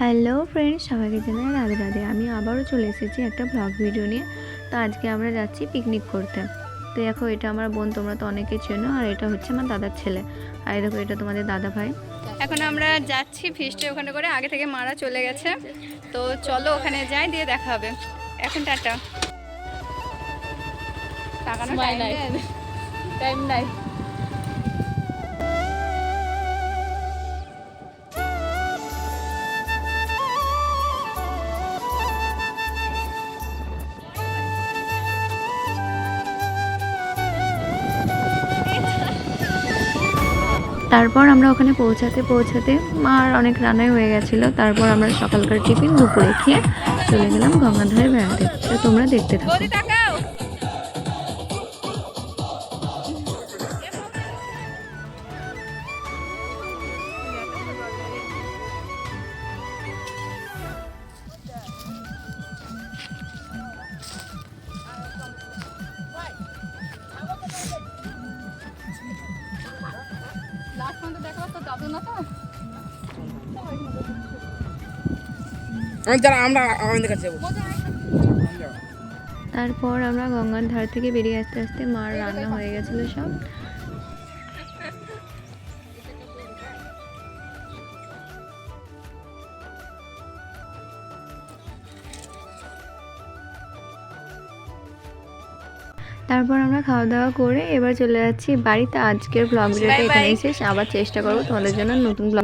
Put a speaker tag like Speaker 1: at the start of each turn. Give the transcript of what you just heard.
Speaker 1: Hello friends সবাইকে জানাই রাধে রাধে। আমি আবারও চলে এসেছি একটা ব্লগ ভিডিও নিয়ে। তো আজকে আমরা যাচ্ছি পিকনিক করতে। তো দেখো এটা আমার বোন তোমরা তো অনেকে চেনো আর এটা হচ্ছে আমার দাদার ছেলে। আর এই দেখো এটা তোমাদের দাদা ভাই।
Speaker 2: এখন আমরা যাচ্ছি ফিস্টে ওখানে করে আগে থেকে মারা চলে গেছে। তো চলো ওখানে যাই দিয়ে দেখা হবে। এখন টাটা। টাকানো টাইম টাইম নাই।
Speaker 1: তারপর আমরা ওখানে পৌঁছাতে পৌঁছাতে মার অনেক রান্নাই হয়ে গেছিল। তারপর আমরা সকালকার টিফিন দুপুরে খেয়ে চলে গেলাম গঙ্গাধারে বেড়াতে। তোমরা দেখতে থাকো।
Speaker 2: বৌদি তাকাও লাস্ট পর্যন্ত দেখো তো যাব না তো?
Speaker 3: যারা আমরা আমাদের কাছে যাব।
Speaker 1: তারপর আমরা গঙ্গার ধার থেকে বেরিয়ে আসতে আসতে মার রান্না হয়ে গেছিল সব। তারপর আমরা খাওয়া দাওয়া করে এবার চলে যাচ্ছি বাড়িতে আজকের ব্লগ ভিডিওটা
Speaker 2: Bye bye.
Speaker 1: এখানেই শেষ আবার চেষ্টা করব তোমাদের জন্য নতুন ব্লগ